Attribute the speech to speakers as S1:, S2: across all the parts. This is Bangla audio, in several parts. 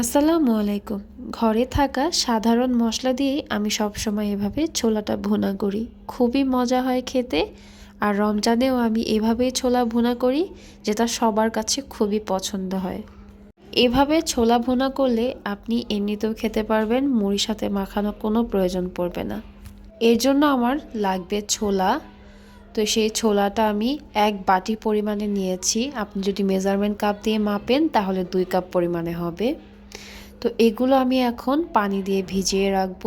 S1: আসসালামু আলাইকুম। ঘরে থাকা সাধারণ মশলা দিয়েই আমি সবসময় এভাবে ছোলাটা ভুনা করি। খুবই মজা হয় খেতে। আর রমজানেও আমি এভাবেই ছোলা ভুনা করি, যেটা সবার কাছে খুবই পছন্দ হয়। এভাবে ছোলা ভুনা করলে আপনি এমনিতেও খেতে পারবেন, মুড়ির সাথে মাখানো কোনো প্রয়োজন পড়বে না। এর জন্য আমার লাগবে ছোলা। তো সেই ছোলাটা আমি এক বাটি পরিমাণে নিয়েছি। আপনি যদি মেজারমেন্ট কাপ দিয়ে মাপেন, তাহলে দুই কাপ পরিমাণে হবে। তো এগুলো আমি এখন পানি দিয়ে ভিজিয়ে রাখব।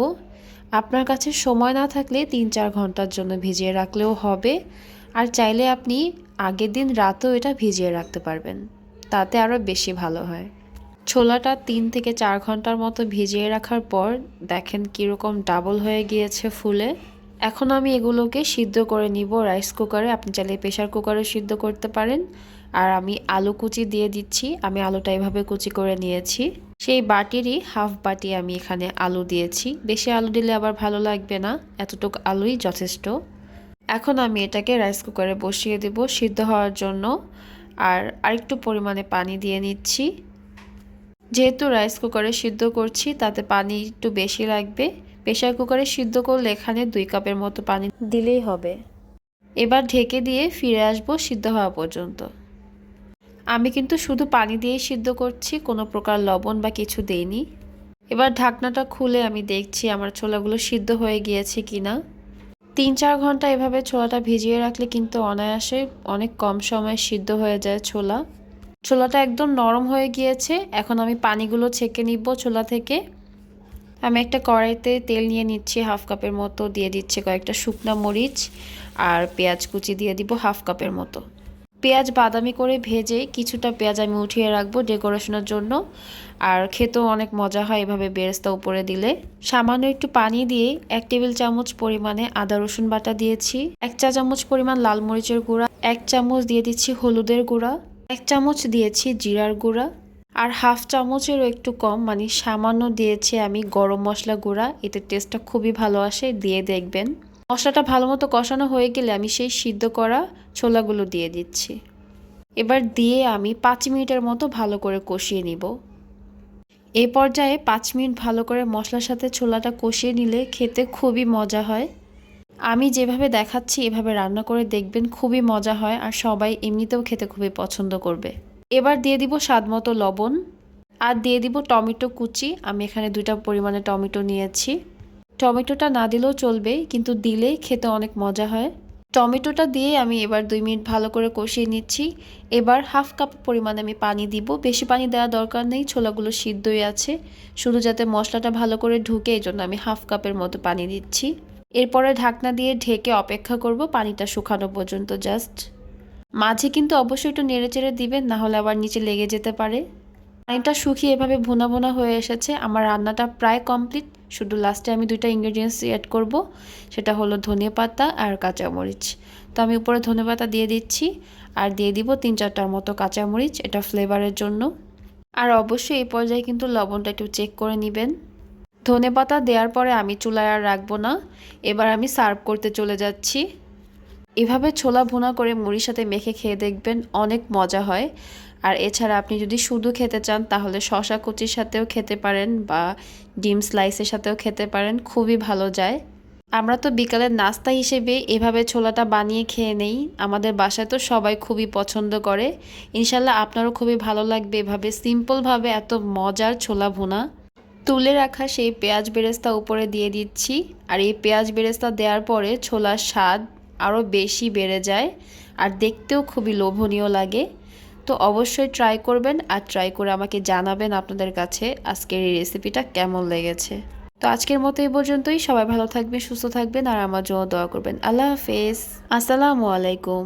S1: আপনার কাছে সময় না থাকলে তিন চার ঘণ্টার জন্য ভিজিয়ে রাখলেও হবে। আর চাইলে আপনি আগের দিন রাতেও এটা ভিজিয়ে রাখতে পারবেন। তাতে আরও বেশি ভালো হয়। ছোলাটা তিন থেকে চার ঘণ্টার মতো ভিজিয়ে রাখার পর দেখেন কীরকম ডাবল হয়ে গিয়েছে ফুলে। এখন আমি এগুলোকে সিদ্ধ করে নিব রাইস কুকারে। আপনি চাইলে প্রেশার কুকারে সিদ্ধ করতে পারেন। আর আমি আলু কুচি দিয়ে দিচ্ছি। আমি আলুটা এভাবে কুচি করে নিয়েছি। সেই বাটিরই হাফ বাটি আমি এখানে আলু দিয়েছি। বেশি আলু দিলে আবার ভালো লাগবে না। এতটুকু আলুই যথেষ্ট। এখন আমি এটাকে রাইস কুকারে বসিয়ে দেব সিদ্ধ হওয়ার জন্য। আর আরেকটু পরিমাণে পানি দিয়ে নিচ্ছি। যেহেতু রাইস কুকারে সিদ্ধ করছি, তাতে পানি একটু বেশি লাগবে। প্রেশার কুকারে সিদ্ধ করলে এখানে দুই কাপের মতো পানি দিলেই হবে। এবার ঢেকে দিয়ে ফিরে আসব সিদ্ধ হওয়া পর্যন্ত। আমি কিন্তু শুধু পানি দিয়েই সিদ্ধ করছি, কোনো প্রকার লবণ বা কিছু দেইনি। এবার ঢাকনাটা খুলে আমি দেখছি আমার ছোলাগুলো সিদ্ধ হয়ে গিয়েছে কি না তিন চার ঘণ্টা এভাবে ছোলাটা ভিজিয়ে রাখলে কিন্তু অনায়াসে অনেক কম সময়ে সিদ্ধ হয়ে যায় ছোলা। ছোলাটা একদম নরম হয়ে গিয়েছে, এখন আমি পানিগুলো ছেঁকে নিব ছোলা থেকে। আমি একটা কড়াইতে তেল নিয়ে নিচ্ছি, হাফ কাপের মতো, দিয়ে দিচ্ছি কয়েকটা শুকনো মরিচ আর পেঁয়াজ কুচি দিয়ে দিব হাফ কাপের মতো। পেঁয়াজ বাদামি করে ভেজে কিছুটা পেঁয়াজ আমি উঠিয়ে রাখব ডেকোরেশনের জন্য। আর খেতেও অনেক মজা হয় এভাবে বেরেস্তা উপরে দিলে। সামান্য একটু পানি দিয়ে এক টেবিল চামচ পরিমাণে আদা, রসুন বাটা দিয়েছি। এক চা চামচ পরিমাণ লাল মরিচের গুঁড়া। এক চামচ দিয়ে দিচ্ছি হলুদের গুঁড়া। এক চামচ দিয়েছি জিরার গুঁড়া। আর হাফ চামচেরও একটু কম মানে সামান্য দিয়েছি আমি গরম মশলা গুঁড়া। এতে টেস্টটা খুবই ভালো আসে, দিয়ে দেখবেন। মশলাটা ভালো মতো কষানো হয়ে গেলে আমি সেই সিদ্ধ করা ছোলাগুলো দিয়ে দিচ্ছি। এবার দিয়ে আমি পাঁচ মিনিটের মতো ভালো করে কষিয়ে নিব। এ পর্যায়ে পাঁচ মিনিট ভালো করে মশলার সাথে ছোলাটা কষিয়ে নিলে খেতে খুবই মজা হয়। আমি যেভাবে দেখাচ্ছি, এভাবে রান্না করে দেখবেন খুবই মজা হয় আর সবাই এমনিতেও খেতে খুবই পছন্দ করবে। এবার দিয়ে দিব স্বাদ মতো লবণ আর দিয়ে দিব টমেটো কুচি। আমি এখানে দুইটা পরিমাণে টমেটো নিয়েছি। টমেটোটা না দিলেও চলবে কিন্তু দিলে খেতে অনেক মজা হয়। টমেটোটা দিয়ে আমি এবার দুই মিনিট ভালো করে কষিয়ে নিচ্ছি। এবার হাফ কাপ পরিমাণে আমি পানি দিব। বেশি পানি দেওয়া দরকার নেই, ছোলাগুলো সিদ্ধই আছে। শুধু যাতে মশলাটা ভালো করে ঢুকে এই জন্য আমি হাফ কাপের মতো পানি দিচ্ছি। এরপরে ঢাকনা দিয়ে ঢেকে অপেক্ষা করব পানিটা শুকানো পর্যন্ত জাস্ট। মাঝে কিন্তু অবশ্যই একটু নেড়ে চেড়ে দিবেন, না হলে আবার নিচে লেগে যেতে পারে। পানিটা শুকিয়ে এভাবে ভুনা ভুনা হয়ে এসেছে। আমার রান্নাটা প্রায় কমপ্লিট। শুধু লাস্টে আমি দুইটা ইনগ্রেডিয়েন্টস অ্যাড করব, সেটা হলো ধনে পাতা আর কাঁচামরিচ। তো আমি উপরে ধনে পাতা দিয়ে দিচ্ছি, আর দিয়ে দিব তিন চারটার মতো কাঁচামরিচ, এটা ফ্লেভারের জন্য। আর অবশ্যই এই পর্যায়ে কিন্তু লবণটা একটু চেক করে নেবেন। ধনে পাতা দেওয়ার পরে আমি চুলায় আর রাখব না, এবার আমি সার্ভ করতে চলে যাচ্ছি। এভাবে ছোলা ভুনা করে মুড়ির সাথে মেখে খেয়ে দেখবেন অনেক মজা হয়। আর এছাড়া আপনি যদি শুধু খেতে চান, তাহলে শশা কুচির সাথেও খেতে পারেন বা ডিম স্লাইসের সাথেও খেতে পারেন, খুবই ভালো যায়। আমরা তো বিকালের নাস্তা হিসেবে এভাবে ছোলাটা বানিয়ে খেয়ে নেই। আমাদের বাসায় তো সবাই খুবই পছন্দ করে। ইনশাল্লাহ আপনারও খুবই ভালো লাগবে এভাবে সিম্পলভাবে এত মজার ছোলা ভুনা। তুলে রাখা সেই পেঁয়াজ বেরেস্তা উপরে দিয়ে দিচ্ছি। আর এই পেঁয়াজ বেরেস্তা দেওয়ার পরে ছোলার স্বাদ আরও বেশি বেড়ে যায়। আর দেখতেও খুবই লোভনীয় লাগে। তো অবশ্যই ট্রাই করবেন আর ট্রাই করে আমাকে জানাবেন আপনাদের কাছে আজকের এই রেসিপিটা কেমন লেগেছে। তো আজকের মতো এই পর্যন্তই। সবাই ভালো থাকবেন, সুস্থ থাকবেন আর আমার জন্য দোয়া করবেন। আল্লাহ হাফেজ। আসসালামু আলাইকুম।